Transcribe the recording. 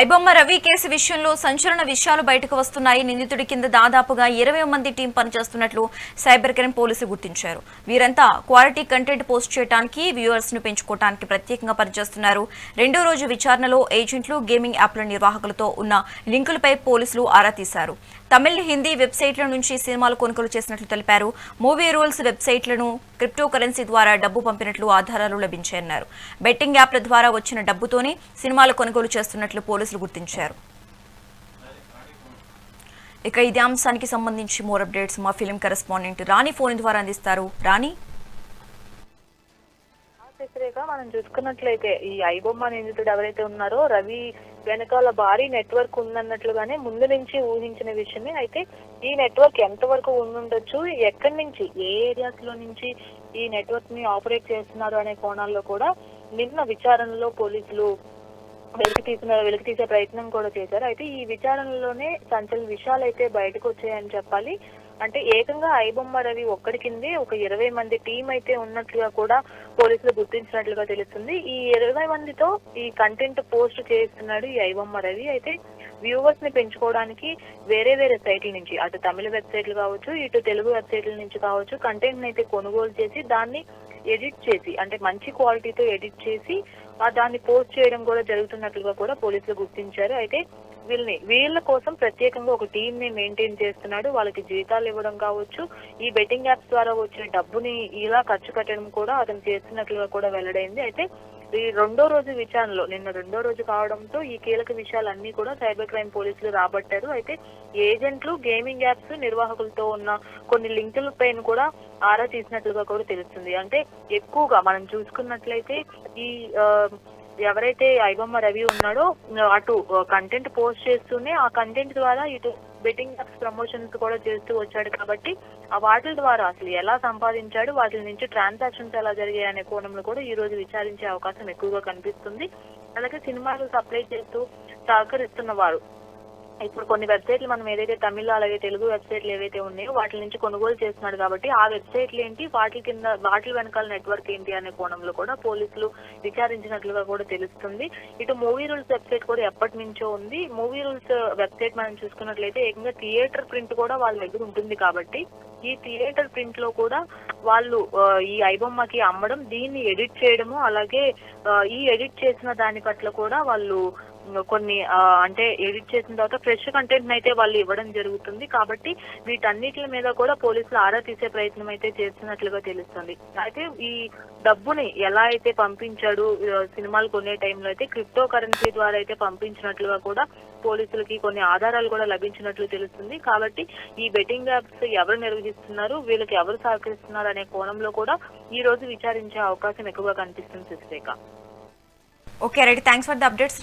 IBomma Ravi case విషయంలో సంచలన విషయాలు బయటకు వస్తున్నాయి. నిందితుడి కింద దాదాపుగా ఇరవై మంది టీం పనిచేస్తున్నట్లు సైబర్ క్రైమ్ పోలీసులు గుర్తించారు. వీరంతా క్వాలిటీ కంటెంట్ పోస్ట్ చేయడానికి వ్యూవర్స్ను పెంచుకోవడానికి ప్రత్యేకంగా పనిచేస్తున్నారు. రెండో రోజు విచారణలో ఏజెంట్లు గేమింగ్ యాప్ల నిర్వాహకులతో ఉన్న లింకులపై పోలీసులు ఆరా తీశారు. తమిళ హిందీ వెబ్సైట్ల నుంచి సినిమాలు కొనుగోలు చేసినట్లు తెలిపారు. మూవీ రూల్స్ వెబ్సైట్లను క్రిప్టో కరెన్సీ ద్వారా డబ్బు పంపినట్లు ఆధారాలు లభించాయన్నారు. బెట్టింగ్ యాప్ల ద్వారా వచ్చిన డబ్బుతోనే సినిమాలు కొనుగోలు చేస్తున్నట్లు పోలీసులు గుర్తించారు. ఇక ఇదే అంశానికి సంబంధించి మోర్ అప్డేట్స్ మా ఫిలిం కరెస్పాండెంట్ రాణి ఫోన్ ద్వారా అందిస్తారు. రాణి? శశిరేఖ మనం చూసుకున్నట్లయితే ఈ ఐబొమ్మ నిందితుడు ఎవరైతే ఉన్నారో రవి వెనకాల భారీ నెట్వర్క్ ఉందన్నట్లుగానే ముందు నుంచి ఊహించిన విషయమే. అయితే ఈ నెట్వర్క్ ఎంత వరకు ఉండుండొచ్చు? ఎక్కడి నుంచి? ఏ ఏరియాస్లో నుంచి ఈ నెట్వర్క్ని ఆపరేట్ చేస్తున్నారు అనే కోణాల్లో కూడా నిన్న విచారణలో పోలీసులు వెలికి తీసిన వెలికి తీసే ప్రయత్నం కూడా చేశారు. అయితే ఈ విచారణలోనే సంచలన విషయాలు అయితే బయటకు వచ్చాయని చెప్పాలి. అంటే ఏకంగా ఐబొమ్మ రవి ఒక్కడి కిందే ఒక ఇరవై మంది టీం అయితే ఉన్నట్లుగా కూడా పోలీసులు గుర్తించినట్లుగా తెలుస్తుంది. ఈ ఇరవై మందితో ఈ కంటెంట్ పోస్ట్ చేస్తున్నాడు ఈ ఐబొమ్మ రవి. అయితే వ్యూవర్స్ని పెంచుకోవడానికి వేరే వేరే సైట్ల నుంచి అటు తమిళ వెబ్సైట్లు కావచ్చు ఇటు తెలుగు వెబ్సైట్ల నుంచి కావచ్చు కంటెంట్ అయితే కొనుగోలు చేసి దాన్ని ఎడిట్ చేసి అంటే మంచి క్వాలిటీతో ఎడిట్ చేసి ఆ దాన్ని పోస్ట్ చేయడం కూడా జరుగుతున్నట్లుగా కూడా పోలీసులు గుర్తించారు. అయితే వీళ్ళని వీళ్ళ కోసం ప్రత్యేకంగా ఒక టీమ్ని మెయింటైన్ చేస్తున్నాడు. వాళ్ళకి జీతాలు ఇవ్వడం కావచ్చు ఈ బెట్టింగ్ యాప్స్ ద్వారా వచ్చిన డబ్బుని ఇలా ఖర్చు పెట్టడం కూడా అతను చేస్తున్నట్లుగా కూడా వెల్లడైంది. అయితే ఈ రెండో రోజు విచారణలో నిన్న రెండో రోజు కావడంతో ఈ కీలక విషయాలన్నీ కూడా సైబర్ క్రైమ్ పోలీసులు రాబట్టారు. అయితే ఏజెంట్లు గేమింగ్ యాప్స్ నిర్వాహకులతో ఉన్న కొన్ని లింకుల పైన కూడా ఆరా తీసినట్లుగా కూడా తెలుస్తుంది. అంటే ఎక్కువగా మనం చూసుకున్నట్లయితే ఈ ఎవరైతే ఐబొమ్మ రవి ఉన్నాడో అటు కంటెంట్ పోస్ట్ చేస్తూనే ఆ కంటెంట్ ద్వారా ఇటు బెట్టింగ్ యాప్స్ ప్రమోషన్స్ కూడా చేస్తూ వచ్చాడు కాబట్టి ఆ వాటి ద్వారా అసలు ఎలా సంపాదించాడు వాటి నుంచి ట్రాన్సాక్షన్స్ ఎలా జరిగాయి అనే కోణంలో కూడా ఈ రోజు విచారించే అవకాశం ఎక్కువగా కనిపిస్తుంది. అలాగే సినిమాలు సప్లై చేస్తూ సహకరిస్తున్న వారు ఇప్పుడు కొన్ని వెబ్సైట్లు మనం ఏదైతే తమిళ అలాగే తెలుగు వెబ్సైట్లు ఏవైతే ఉన్నాయో వాటి నుంచి కొనుగోలు చేస్తున్నాడు కాబట్టి ఆ వెబ్సైట్లు ఏంటి? వాటి కింద వాటి వెనకాల నెట్వర్క్ ఏంటి అనే కోణంలో కూడా పోలీసులు విచారించినట్లుగా కూడా తెలుస్తుంది. ఇటు మూవీ రూల్స్ వెబ్సైట్ కూడా ఎప్పటి నుంచో ఉంది. మూవీ రూల్స్ వెబ్సైట్ మనం చూసుకున్నట్లయితే ఏకంగా థియేటర్ ప్రింట్ కూడా వాళ్ళ దగ్గర ఉంటుంది కాబట్టి ఈ థియేటర్ ప్రింట్లో కూడా వాళ్ళు ఈ ఐబొమ్మకి అమ్మడం దీన్ని ఎడిట్ చేయడము అలాగే ఈ ఎడిట్ చేసిన దాని పట్ల కూడా వాళ్ళు కొన్ని అంటే ఎడిట్ చేసిన తర్వాత ఫ్రెష్ కంటెంట్ అయితే వాళ్ళు ఇవ్వడం జరుగుతుంది. కాబట్టి వీటన్నిటి మీద కూడా పోలీసులు ఆరా తీసే ప్రయత్నం అయితే చేస్తున్నట్లుగా తెలుస్తుంది. అయితే ఈ డబ్బుని ఎలా అయితే పంపించాడు సినిమాలు కొనే టైంలో అయితే క్రిప్టో కరెన్సీ ద్వారా అయితే పంపించినట్లుగా కూడా పోలీసులకి కొన్ని ఆధారాలు కూడా లభించినట్లు తెలుస్తుంది. కాబట్టి ఈ బెట్టింగ్ యాప్స్ ఎవరు నిర్వహిస్తున్నారు వీళ్ళకి ఎవరు సహకరిస్తున్నారు అనే కోణంలో కూడా ఈ రోజు విచారించే అవకాశం ఎక్కువగా కనిపిస్తుంది Sasirekha okay right thanks for the updates